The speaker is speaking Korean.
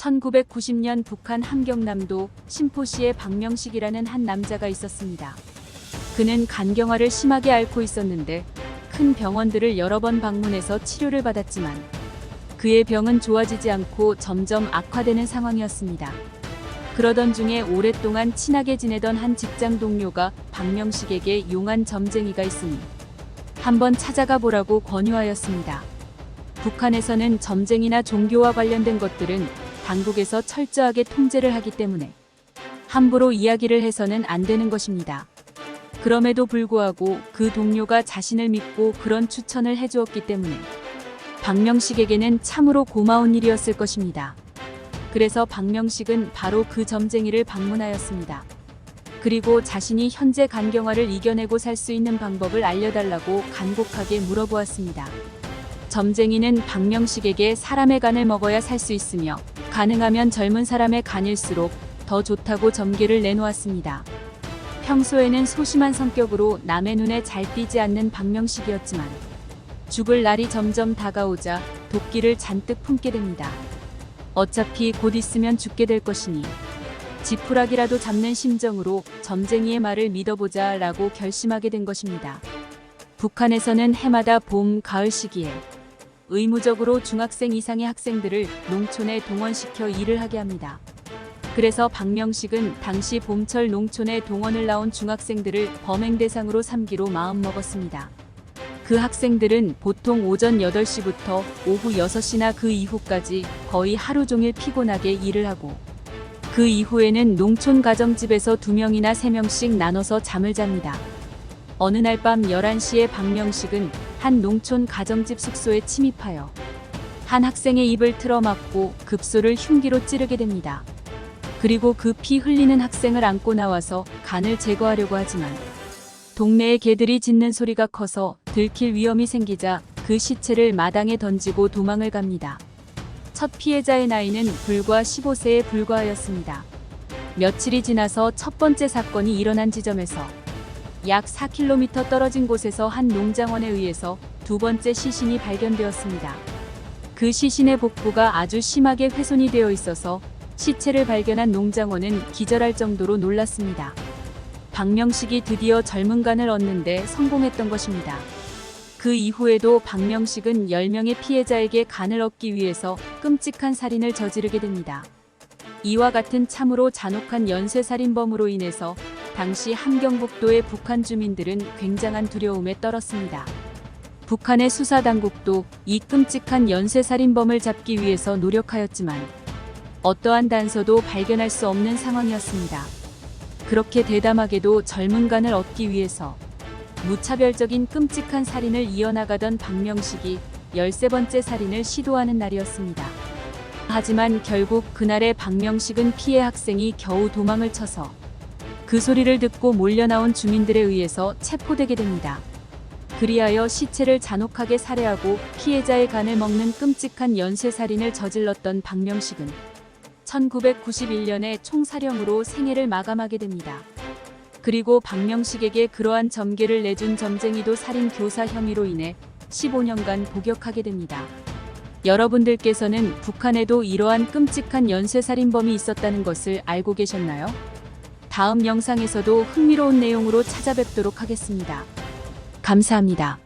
1990년 북한 함경남도 신포시에 박명식이라는 한 남자가 있었습니다. 그는 간경화를 심하게 앓고 있었는데 큰 병원들을 여러 번 방문해서 치료를 받았지만 그의 병은 좋아지지 않고 점점 악화되는 상황이었습니다. 그러던 중에 오랫동안 친하게 지내던 한 직장 동료가 박명식에게 용한 점쟁이가 있으니 한번 찾아가 보라고 권유하였습니다. 북한에서는 점쟁이나 종교와 관련된 것들은 당국에서 철저하게 통제를 하기 때문에 함부로 이야기를 해서는 안 되는 것입니다. 그럼에도 불구하고 그 동료가 자신을 믿고 그런 추천을 해주었기 때문에 박명식에게는 참으로 고마운 일이었을 것입니다. 그래서 박명식은 바로 그 점쟁이를 방문하였습니다. 그리고 자신이 현재 간경화를 이겨내고 살 수 있는 방법을 알려달라고 간곡하게 물어보았습니다. 점쟁이는 박명식에게 사람의 간을 먹어야 살 수 있으며 가능하면 젊은 사람의 간일수록 더 좋다고 점괘를 내놓았습니다. 평소에는 소심한 성격으로 남의 눈에 잘 띄지 않는 박명식이었지만 죽을 날이 점점 다가오자 도끼를 잔뜩 품게 됩니다. 어차피 곧 있으면 죽게 될 것이니 지푸라기라도 잡는 심정으로 점쟁이의 말을 믿어보자 라고 결심하게 된 것입니다. 북한에서는 해마다 봄, 가을 시기에 의무적으로 중학생 이상의 학생들을 농촌에 동원시켜 일을 하게 합니다. 그래서 박명식은 당시 봄철 농촌에 동원을 나온 중학생들을 범행 대상으로 삼기로 마음먹었습니다. 그 학생들은 보통 오전 8시부터 오후 6시나 그 이후까지 거의 하루 종일 피곤하게 일을 하고 그 이후에는 농촌 가정집에서 두 명이나 세 명씩 나눠서 잠을 잡니다. 어느 날 밤 11시에 박명식은 한 농촌 가정집 숙소에 침입하여 한 학생의 입을 틀어막고 급소를 흉기로 찌르게 됩니다. 그리고 그 피 흘리는 학생을 안고 나와서 간을 제거하려고 하지만 동네의 개들이 짖는 소리가 커서 들킬 위험이 생기자 그 시체를 마당에 던지고 도망을 갑니다. 첫 피해자의 나이는 불과 15세에 불과하였습니다. 며칠이 지나서 첫 번째 사건이 일어난 지점에서 약 4km 떨어진 곳에서 한 농장원에 의해서 두 번째 시신이 발견되었습니다. 그 시신의 복부가 아주 심하게 훼손이 되어 있어서 시체를 발견한 농장원은 기절할 정도로 놀랐습니다. 박명식이 드디어 젊은 간을 얻는데 성공했던 것입니다. 그 이후에도 박명식은 10명의 피해자에게 간을 얻기 위해서 끔찍한 살인을 저지르게 됩니다. 이와 같은 참으로 잔혹한 연쇄살인범으로 인해서 당시 함경북도의 북한 주민들은 굉장한 두려움에 떨었습니다. 북한의 수사당국도 이 끔찍한 연쇄살인범을 잡기 위해서 노력하였지만 어떠한 단서도 발견할 수 없는 상황이었습니다. 그렇게 대담하게도 젊은 간을 얻기 위해서 무차별적인 끔찍한 살인을 이어나가던 박명식이 13번째 살인을 시도하는 날이었습니다. 하지만 결국 그날의 박명식은 피해 학생이 겨우 도망을 쳐서 그 소리를 듣고 몰려나온 주민들에 의해서 체포되게 됩니다. 그리하여 시체를 잔혹하게 살해하고 피해자의 간을 먹는 끔찍한 연쇄살인을 저질렀던 박명식은 1991년에 총사령으로 생애를 마감하게 됩니다. 그리고 박명식에게 그러한 점괘를 내준 점쟁이도 살인 교사 혐의로 인해 15년간 복역하게 됩니다. 여러분들께서는 북한에도 이러한 끔찍한 연쇄살인범이 있었다는 것을 알고 계셨나요? 다음 영상에서도 흥미로운 내용으로 찾아뵙도록 하겠습니다. 감사합니다.